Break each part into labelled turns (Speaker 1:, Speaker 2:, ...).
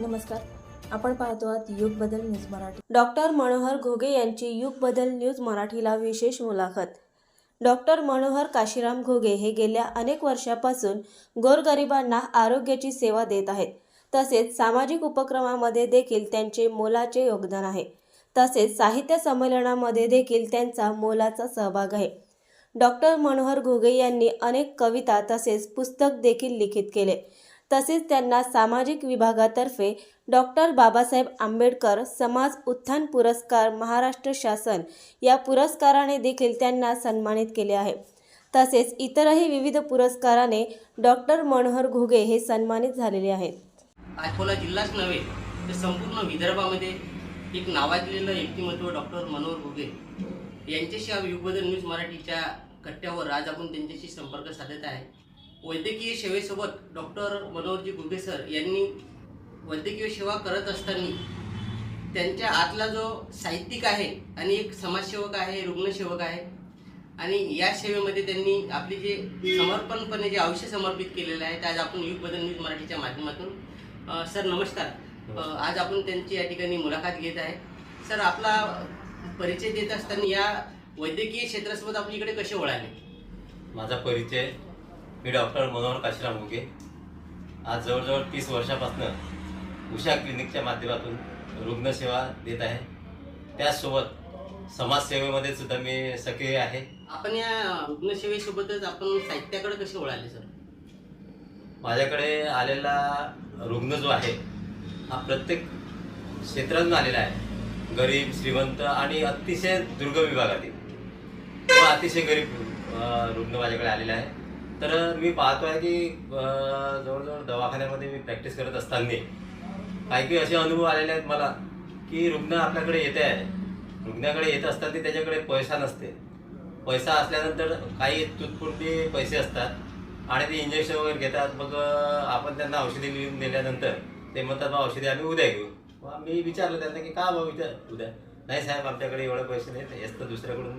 Speaker 1: नमस्कार. आपण पाहतो आहात युग बदल न्यूज मराठी. डॉक्टर मनोहर घोगे यांची युग बदल न्यूज मराठीला विशेष मुलाखत. डॉक्टर मनोहर काशीराम घोगे हे गेल्या अनेक वर्षापासून गोरगरिबांना आरोग्याची सेवा देत आहेत. तसेच सामाजिक उपक्रमामध्ये देखील त्यांचे मोलाचे योगदान आहे. तसेच साहित्य संमेलनामध्ये देखील त्यांचा मोलाचा सहभाग आहे. डॉक्टर मनोहर घोगे यांनी अनेक कविता तसेच पुस्तक देखील लिखित केले. तसेच त्यांना सामाजिक विभागातर्फे डॉक्टर बाबासाहेब आंबेडकर समाज उत्थान पुरस्कार महाराष्ट्र शासन या पुरस्काराने देखील त्यांना सन्मानित केले आहे. तसेच इतरही विविध पुरस्काराने डॉक्टर मनोहर घोगे हे सन्मानित झालेले आहेत.
Speaker 2: अकोला जिल्हाच नव्हे तर संपूर्ण विदर्भामध्ये एक नावाजलेलं व्यक्तिमत्व डॉक्टर मनोहर घुगे यांच्याशी युगबदल न्यूज मराठीच्या कट्ट्यावर आज आपण त्यांच्याशी संपर्क साधत आहे. वैद्यकीय सेवेसोबत डॉक्टर मनोहरजी घुगे सर यांनी वैद्यकीय सेवा करत असताना त्यांच्या आतला जो साहित्यिक आहे आणि एक समाजसेवक आहे रुग्णसेवक आहे आणि या सेवेमध्ये त्यांनी आपले जे समर्पणपणे जे आयुष्य समर्पित केलेलं आहे ते आज आपण युग बदल न्यूज मराठीच्या माध्यमातून सर नमस्कार. आज आपण त्यांची या ठिकाणी मुलाखत घेत आहे. सर आपला परिचय देत असताना या वैद्यकीय क्षेत्रासोबत आपण इकडे कसे वळाले?
Speaker 3: माझा परिचय मी डॉक्टर मनोहर काशीराम मुगे. आज जवळजवळ तीस वर्षापासून उषा क्लिनिकच्या माध्यमातून रुग्णसेवा देत आहे. त्याचसोबत समाजसेवेमध्ये सुद्धा मी सक्रिय आहे.
Speaker 2: आपण या रुग्णसेवेसोबतच आपण साहित्याकडे कसे वळाले सर?
Speaker 3: माझ्याकडे आलेला रुग्ण जो आहे हा प्रत्येक क्षेत्रातून आलेला आहे. गरीब श्रीमंत आणि अतिशय दुर्गम विभागातील. अतिशय गरीब रुग्ण माझ्याकडे आलेला आहे. तर मी पाहतो आहे की जवळजवळ दवाखान्यामध्ये मी प्रॅक्टिस करत असताना काही काही असे अनुभव आलेले आहेत मला की रुग्ण आपल्याकडे येते आहे. रुग्णाकडे येत असताना त्याच्याकडे पैसा नसते. पैसा असल्यानंतर काही तुटपुरते पैसे असतात आणि ते इंजेक्शन वगैरे घेतात. मग आपण त्यांना औषधी लिहून दिल्यानंतर ते म्हणतात बा औषधी आम्ही उद्या घेऊ. मी विचारलं त्यांना की का बा विचार उद्या? नाही साहेब आमच्याकडे एवढे पैसे नाहीत. हेच तर दुसऱ्याकडून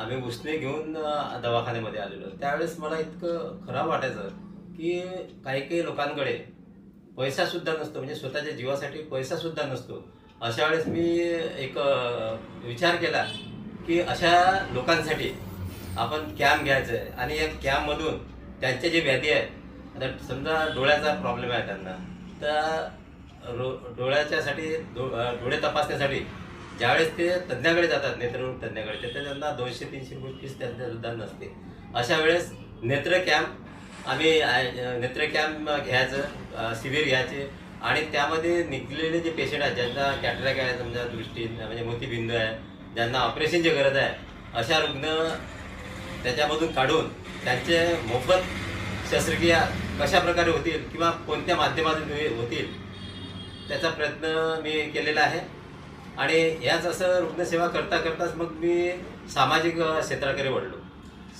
Speaker 3: आम्ही उसने घेऊन दवाखान्यामध्ये आलेलो. त्यावेळेस मला इतकं खराब वाटायचं की काही काही लोकांकडे पैसासुद्धा नसतो. म्हणजे स्वतःच्या जीवासाठी पैसासुद्धा नसतो. अशा वेळेस मी एक विचार केला की अशा लोकांसाठी आपण कॅम्प घ्यायचं आहे. आणि या कॅम्पमधून त्यांचे जे व्याधी आहेत आता समजा डोळ्याचा प्रॉब्लेम आहे त्यांना तर रो डोळ्याच्यासाठी डो डोळे तपासण्यासाठी ज्यावेळेस ते तज्ज्ञाकडे जातात नेत्ररोग तज्ज्ञाकडे तर त्यांना दोनशे तीनशे रुपये फीस त्यांच्या सुद्धा नसते. अशा वेळेस नेत्र कॅम्प आम्ही नेत्र कॅम्प घ्यायचं शिबिर घ्यायचे आणि त्यामध्ये निघलेले जे पेशंट आहेत ज्यांना कॅटरॅक आहे समजा दृष्टी म्हणजे मोतीबिंदू आहे ज्यांना ऑपरेशनची गरज आहे अशा रुग्ण त्याच्यामधून काढून त्यांचे मोफत शस्त्रक्रिया कशा प्रकारे होतील किंवा कोणत्या माध्यमातून होतील त्याचा प्रयत्न मी केलेला आहे. आणि याच असं रुग्णसेवा करता करताच मग मी सामाजिक क्षेत्राकडे वळलो.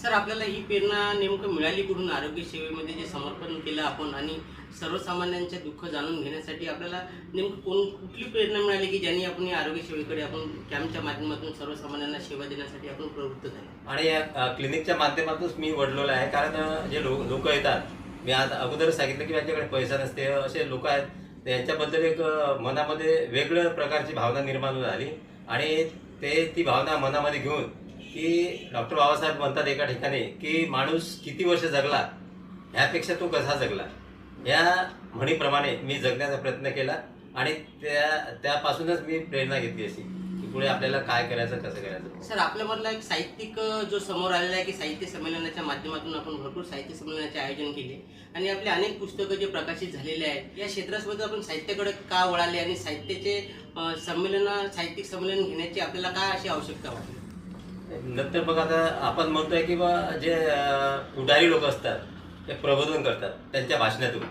Speaker 2: सर आपल्याला ही प्रेरणा नेमकं मिळाली कुठून? आरोग्य सेवेमध्ये जे समर्पण केलं आपण आणि सर्वसामान्यांचे दुःख जाणून घेण्यासाठी आपल्याला नेमकं कोण कुठली प्रेरणा मिळाली की ज्यांनी आपण या आरोग्य सेवेकडे आपण कॅम्पच्या माध्यमातून सर्वसामान्यांना सेवा देण्यासाठी आपण प्रवृत्त झाले?
Speaker 3: आणि या क्लिनिकच्या माध्यमातूनच मी वडलेलो आहे. कारण जे लो लोक येतात मी आज अगोदर सांगितलं की यांच्याकडे पैसा नसते. असे लोक आहेत तर यांच्याबद्दल एक मनामध्ये वेगळ्या प्रकारची भावना निर्माण झाली. आणि ते ती भावना मनामध्ये घेऊन की डॉक्टर बाबासाहेब म्हणतात एका ठिकाणी की माणूस किती वर्ष जगला ह्यापेक्षा तो कसा जगला? या म्हणीप्रमाणे मी जगण्याचा प्रयत्न केला आणि त्या त्यापासूनच मी प्रेरणा घेतली अशी. पुढे आपल्याला काय करायचं कसं करायचं?
Speaker 2: सर आपल्यामधला एक साहित्यिक जो समोर आलेला आहे की साहित्य संमेलनाच्या माध्यमातून आपण भरपूर साहित्य संमेलनाचे आयोजन केले. आणि आपले अनेक पुस्तकं जे प्रकाशित झालेले आहेत या क्षेत्रासोबत आपण साहित्याकडे का वळाले आणि साहित्याचे संमेलन साहित्यिक संमेलन घेण्याची आपल्याला काय अशी आवश्यकता वाटली?
Speaker 3: नंतर बघ आता आपण म्हणतोय की बा जे पुढारी लोक असतात ते प्रबोधन करतात त्यांच्या भाषणातून.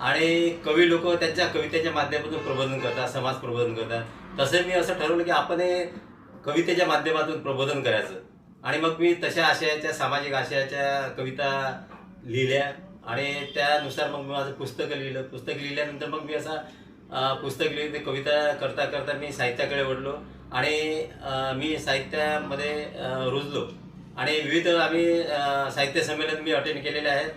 Speaker 3: आणि कवी लोक त्यांच्या कवितेच्या माध्यमातून प्रबोधन करतात समाज प्रबोधन करतात. तसं मी असं ठरवलं की आपण हे कवितेच्या माध्यमातून प्रबोधन करायचं. आणि मग मी तशा आशयाच्या सामाजिक आशयाच्या कविता लिहिल्या आणि त्यानुसार मग मी माझं पुस्तक लिहिलं. पुस्तक लिहिल्यानंतर मग मी असा पुस्तक लिहिलं ते कविता करता करता मी साहित्याकडे वळलो आणि मी साहित्यामध्ये रुजलो. आणि विविध आम्ही साहित्य संमेलन मी अटेंड केलेले आहेत.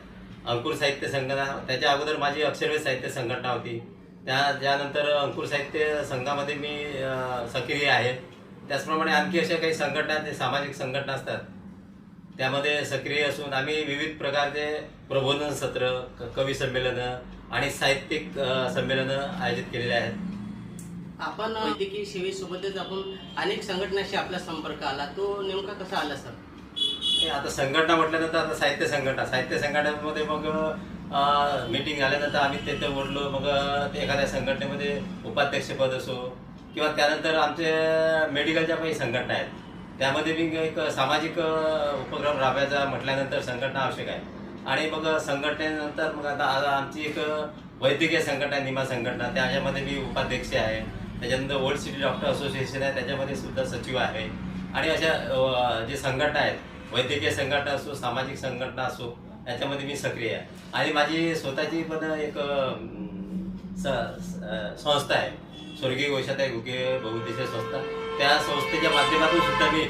Speaker 3: अंकुर साहित्य संघटना त्याच्या अगोदर माझी अक्षरवेध साहित्य संघटना होती. त्या त्यानंतर अंकुर साहित्य संघामध्ये मी सक्रिय आहे. त्याचप्रमाणे आणखी अशा काही संघटना ते सामाजिक संघटना असतात. त्यामध्ये सक्रिय असून आम्ही विविध प्रकारचे प्रबोधन सत्र कवी संमेलनं आणि साहित्यिक संमेलनं आयोजित केलेले आहेत.
Speaker 2: आपण वैद्यकीय सेवेसोबतच आपण अनेक संघटनाशी आपला संपर्क आला. तो नेमका कसा आला सर?
Speaker 3: हे आता संघटना म्हटल्यानंतर आता साहित्य संघटना. साहित्य संघटनेमध्ये मग मीटिंग झाल्यानंतर आम्ही तेथे बोललो. मग ते एखाद्या संघटनेमध्ये उपाध्यक्षपद असो किंवा त्यानंतर आमचे मेडिकलच्या काही संघटना आहेत. त्यामध्ये मी एक सामाजिक उपक्रम राबवायचा म्हटल्यानंतर संघटना आवश्यक आहे. आणि मग संघटनेनंतर मग आता आमची एक वैद्यकीय संघटना आहे, निमा संघटना. त्याच्यामध्ये मी उपाध्यक्ष आहे. त्याच्यानंतर ओल्ड सिटी डॉक्टर असोसिएशन आहे. त्याच्यामध्ये सुद्धा सचिव आहे. आणि अशा जे संघटना आहेत वैद्यकीय संघटना असो सामाजिक संघटना असो याच्यामध्ये मी सक्रिय आहे. आणि माझी स्वतःची पण एक स- संस्था आहे. स्वर्गीय गोषाताई घुगे बहुउद्देशीय संस्था. त्या संस्थेच्या माध्यमातून सुद्धा मी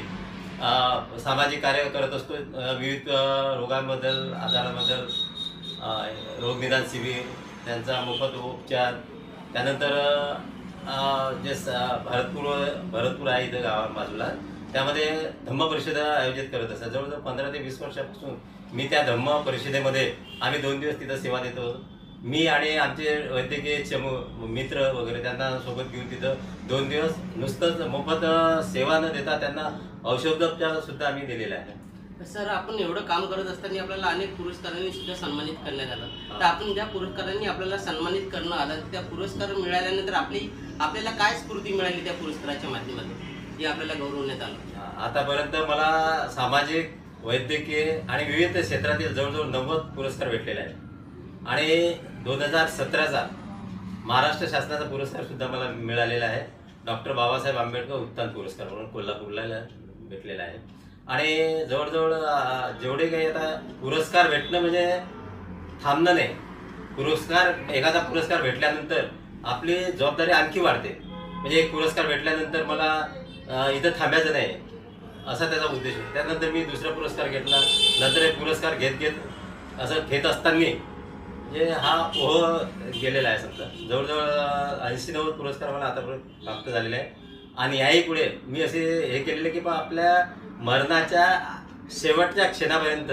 Speaker 3: सामाजिक कार्य करत असतो. विविध रोगांबद्दल आजारांबद्दल रोगनिदान शिबिर त्यांचा मोफत उपचार. त्यानंतर जे स- भरतपूर भरतपूर आहे इथं गावा बाजूला त्यामध्ये धम्म परिषद आयोजित करत असतात. जवळजवळ पंधरा ते वीस वर्षापासून मी त्या धम्म परिषदेमध्ये आम्ही दोन दिवस तिथं सेवा देतो मी आणि आमचे वैद्यकीय चमू मित्र वगैरे त्यांना सोबत घेऊन तिथं दोन दिवस नुसतंच मोफत सेवा न देता त्यांना औषधोपचार सुद्धा आम्ही दिलेला आहे.
Speaker 2: सर आपण एवढं काम करत असताना आपल्याला अनेक पुरस्कारांनी सुद्धा सन्मानित करण्यात आलं. तर आपण ज्या पुरस्कारांनी आपल्याला सन्मानित करणं आलं त्या पुरस्कार मिळाल्यानंतर आपली आपल्याला काय स्फूर्ती मिळाली त्या पुरस्काराच्या माध्यमातून? हे आपल्याला गौरवण्यात आलं.
Speaker 3: आतापर्यंत मला सामाजिक वैद्यकीय आणि विविध क्षेत्रातील जवळजवळ नव्वद पुरस्कार भेटलेले आहेत. आणि दोन हजार सतराचा महाराष्ट्र शासनाचा पुरस्कार सुद्धा मला मिळालेला आहे. डॉक्टर बाबासाहेब आंबेडकर उत्तान पुरस्कार म्हणून कोल्हापूरला भेटलेला आहे. आणि जवळजवळ जेवढे काही आता पुरस्कार भेटणं म्हणजे थांबणं नाही. पुरस्कार एखादा पुरस्कार भेटल्यानंतर आपली जबाबदारी आणखी वाढते. म्हणजे एक पुरस्कार भेटल्यानंतर मला इथं थांबायचं नाही. असा त्याचा उद्देश होता त्यानंतर मी दुसरा पुरस्कार घेतला. नंतर एक पुरस्कार घेत घेत असं घेत असताना म्हणजे हा ओह गेलेला आहे समजा जवळजवळ ऐंशी नव्वद पुरस्कार मला आतापर्यंत प्राप्त झालेले आहे आणि याही पुढे मी असे हे केलेले की बा आपल्या मरणाच्या शेवटच्या क्षणापर्यंत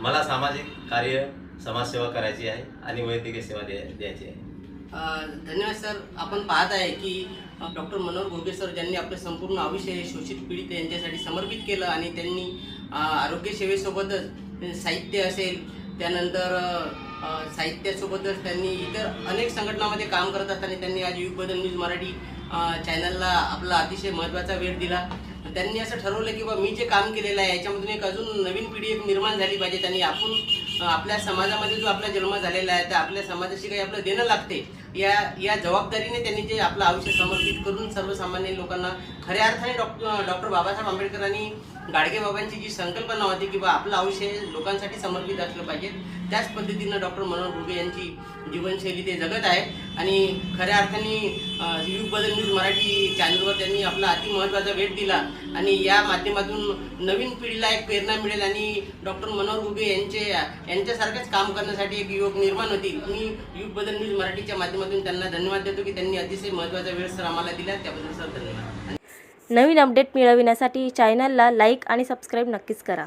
Speaker 3: मला सामाजिक कार्य समाजसेवा करायची आहे आणि वैद्यकीय सेवा द्या द्यायची आहे.
Speaker 2: धन्यवाद सर. आपण पाहत आहे की डॉक्टर मनोहर घोगे सर ज्यांनी आपलं संपूर्ण आयुष्य हे शोषित पीडित यांच्यासाठी समर्पित केलं आणि त्यांनी आरोग्यसेवेसोबतच साहित्य असेल त्यानंतर साहित्यासोबतच त्यांनी इतर अनेक संघटनामध्ये काम करत असताना त्यांनी आज युग बदल न्यूज मराठी चॅनलला आपला अतिशय महत्त्वाचा वेळ दिला. त्यांनी असं ठरवलं की बा मी जे काम केलेलं आहे याच्यामधून एक अजून नवीन पिढी एक निर्माण झाली पाहिजे. आणि आपण आपल्या समाजामध्ये जो आपला जन्म झालेला आहे तर आपल्या समाजाशी काही आपलं देणं लागते. या या जबाबदारीने त्यांनी जे आपलं आयुष्य समर्पित करून सर्वसामान्य लोकांना खऱ्या अर्थाने डॉक्टर डॉक्टर बाबासाहेब आंबेडकरांनी गाडगे बाबांची जी संकल्पना होती की बा आपलं आयुष्य लोकांसाठी समर्पित असलं पाहिजे त्याच पद्धतीनं डॉक्टर मनोहर घुगे यांची जीवनशैली ते जगत आहे आणि खऱ्या अर्थाने युग बदल न्यूज मराठी चॅनलवर त्यांनी आपला अति महत्त्वाचा भेट दिला. आणि या माध्यमातून नवीन पिढीला एक प्रेरणा मिळेल आणि डॉक्टर मनोहर घुगे यांचे यांच्यासारखेच काम करण्यासाठी एक युवक निर्माण होतील. मी युग बदल न्यूज मराठीच्या माध्यमातून त्यांना धन्यवाद देतो की त्यांनी अतिशय महत्त्वाचा वेळ सर आम्हाला दिला त्याबद्दल सर धन्यवाद.
Speaker 1: नवीन अपडेट मिळविण्यासाठी चॅनलला लाईक आणि सबस्क्राईब नक्कीच करा.